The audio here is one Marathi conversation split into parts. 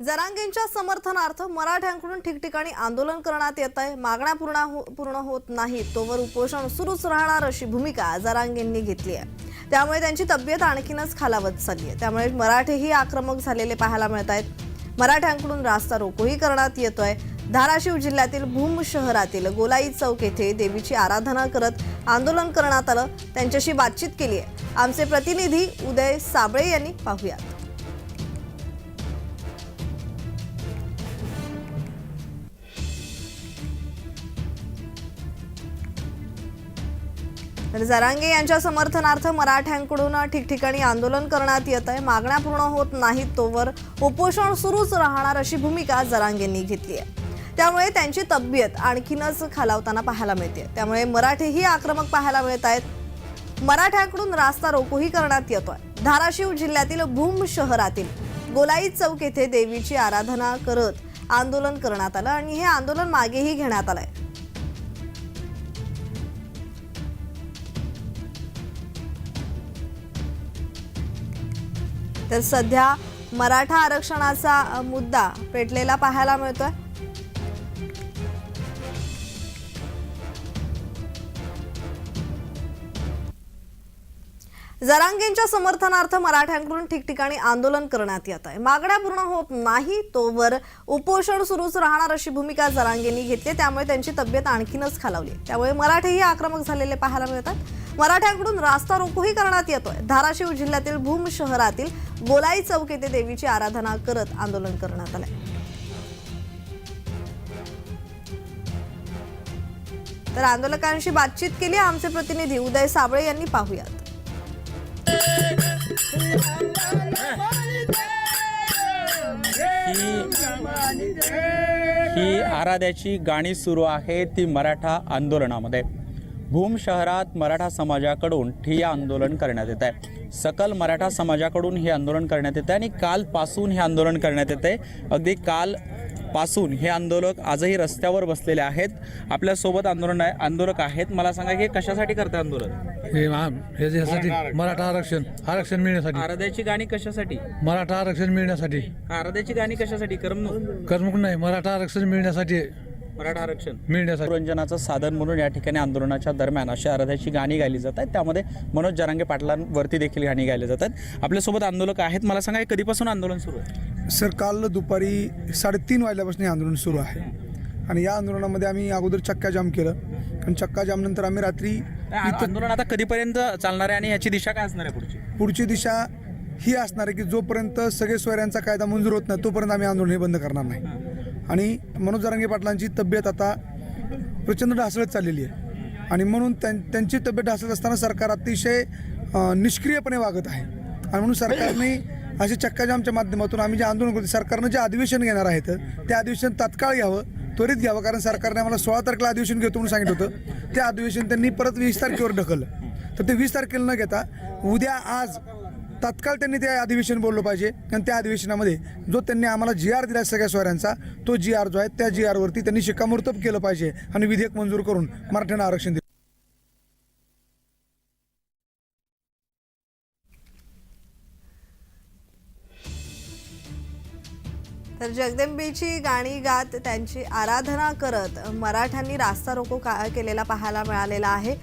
जरांगेंच्या समर्थनार्थ मराठ्यांकडून ठिकठिकाणी आंदोलन करण्यात येत आहे. मागण्या पूर्ण हो, पूर्ण होत नाही. तोवर उपोषण सुरूच राहणार अशी भूमिका जरांगेंनी घेतली आहे. त्यामुळे त्यांची तब्येत आणखीनच खालावत चालली आहे. त्यामुळे मराठेही आक्रमक झालेले पाहायला मिळत आहेत. मराठ्यांकडून रास्ता रोकोही करण्यात येतोय धाराशिव जिल्ह्यातील भूम शहरातील गोलाई चौक येथे देवीची आराधना करत आंदोलन करण्यात आलं. त्यांच्याशी बातचीत केली आहे. आमचे प्रतिनिधी उदय साबळे यांनी पाहूयात. तर जरांगे यांच्या समर्थनार्थ मराठ्यांकडून ठिकठिकाणी आंदोलन करण्यात येत आहे. मागण्या पूर्ण होत नाहीत तोवर उपोषण सुरूच राहणार अशी भूमिका जरांगेंनी घेतली आहे. त्यामुळे त्यांची तब्येत आणखीनच खालावताना पाहायला मिळते. त्यामुळे मराठीही आक्रमक पाहायला मिळत आहेत. मराठ्यांकडून रास्ता रोकोही करण्यात येतोय. धाराशिव जिल्ह्यातील भूम शहरातील गोलाई चौक येथे देवीची आराधना करत आंदोलन करण्यात आलं आणि हे आंदोलन मागेही घेण्यात आलंय. तर सध्या मराठा आरक्षणाचा मुद्दा पेटलेला पाहायला मिळतोय. जरांगेंच्या समर्थनार्थ मराठ्यांकडून ठिकठिकाणी आंदोलन करण्यात येत आहे. मागण्या पूर्ण होत नाही तोवर उपोषण सुरूच राहणार अशी भूमिका जरांगेंनी घेतली त्यामुळे त्यांची तब्येत आणखीनच खालावली त्यामुळे मराठेही आक्रमक झालेले पाहायला मिळतात. मराठ्यांकडून रास्ता रोकोही करण्यात येतोय. धाराशिव जिल्ह्यातील भूम शहरातील गोलाई चौक येथे देवीची आराधना करत आंदोलन करण्यात आलंय. तर आंदोलकांशी बातचीत केली आमचे प्रतिनिधी उदय साबळे यांनी पाहुयात. ही ही आराध्याची गाणी सुरू आहे ती मराठा आंदोलनामध्ये. भूम शहरात मराठा समाजाकडून ठिय्या आंदोलन करण्यात येत आहे. सकल मराठा समाजाकडून हे आंदोलन करण्यात येते आणि कालपासून हे आंदोलन करण्यात येते अगदी काल पासून हे आंदोलक आजही रस्त्यावर बसलेले आहेत. आपल्यासोबत आंदोलन आहे आंदोलक आहेत. मला सांगा की हे कशासाठी करते आंदोलन? हे हे मराठा आरक्षण. आरक्षण मिळण्यासाठी. आराध्याची गाणी कशासाठी? मराठा आरक्षण मिळण्यासाठी. आराध्याची गाणी कशासाठी? करमणूक. करमूक नाही मराठा आरक्षण मिळण्यासाठी. मराठा आरक्षण. मिळण्यासाठी. मनोरंजनाचं साधन म्हणून या ठिकाणी आंदोलनाच्या दरम्यान अशा आराध्याची गाणी गायली जात आहेत. त्यामध्ये मनोज जरांगे पाटलांवरती देखील गाणी गायली जातात आपल्यासोबत आंदोलक आहेत. मला सांगा कधीपासून आंदोलन सुरू आहे? सर काल दुपारी साडेतीन वाजल्यापासून हे आंदोलन सुरू आहे. आणि या आंदोलनामध्ये आम्ही अगोदर चक्का जाम केलं. आणि चक्का जामनंतर आम्ही रात्री आंदोलन आता कधीपर्यंत चालणार आहे आणि याची दिशा काय असणार आहे पुढची? पुढची दिशा ही असणार आहे की जोपर्यंत सगळे सोयऱ्यांचा कायदा मंजूर होत नाही तोपर्यंत आम्ही आंदोलन हे बंद करणार नाही. आणि मनोज जरांगे पाटलांची तब्येत आता प्रचंड ढासळत चाललेली आहे. आणि म्हणून त्यां- त्यांची तब्येत ढासळत असताना सरकार अतिशय निष्क्रियपणे वागत आहे. आणि म्हणून सरकारने असे चक्काजामच्या माध्यमातून आम्ही जे आंदोलन करतो सरकारनं जे अधिवेशन घेणार आहेत ते अधिवेशन तात्काळ घ्यावं त्वरित घ्यावं कारण सरकारने आम्हाला सोळा तारखेला अधिवेशन घेतो म्हणून सांगितलं होतं. ते अधिवेशन त्यांनी परत वीस तारखेवर ढकललं. तर ते वीस तारखेला न घेता उद्या आज तात्काळ त्यांनी ते अधिवेशन बोललं पाहिजे. आणि त्या अधिवेशनामध्ये जो त्यांनी आम्हाला जी आर दिला सगळ्या स्वाऱ्यांचा तो जी आर जो आहे त्या जी आरवरती त्यांनी शिक्कामोर्तब केलं पाहिजे आणि विधेयक मंजूर करून मराठ्यांना आरक्षण दिलं. तर जगदंबेची गाणी गात त्यांची आराधना करत मराठ्यांनी रास्ता रोको का केलेला पाहायला मिळालेला आहे.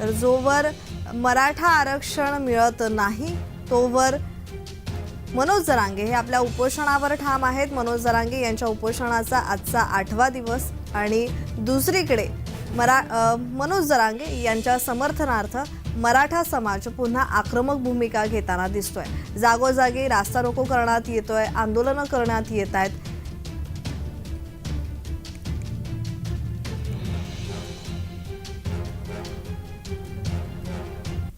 तर जोवर मराठा आरक्षण मिळत नाही तोवर मनोज जरांगे हे आपल्या उपोषणावर ठाम आहेत. मनोज जरांगे यांच्या उपोषणाचा आजचा आठवा दिवस आणि दुसरीकडे मरा मनोज जरांगे यांच्या समर्थनार्थ मराठा समाज पुन्हा आक्रमक भूमिका घेताना दिसतोय. जागोजागी रास्ता रोको करण्यात येतोय आंदोलनं करण्यात येत आहेत.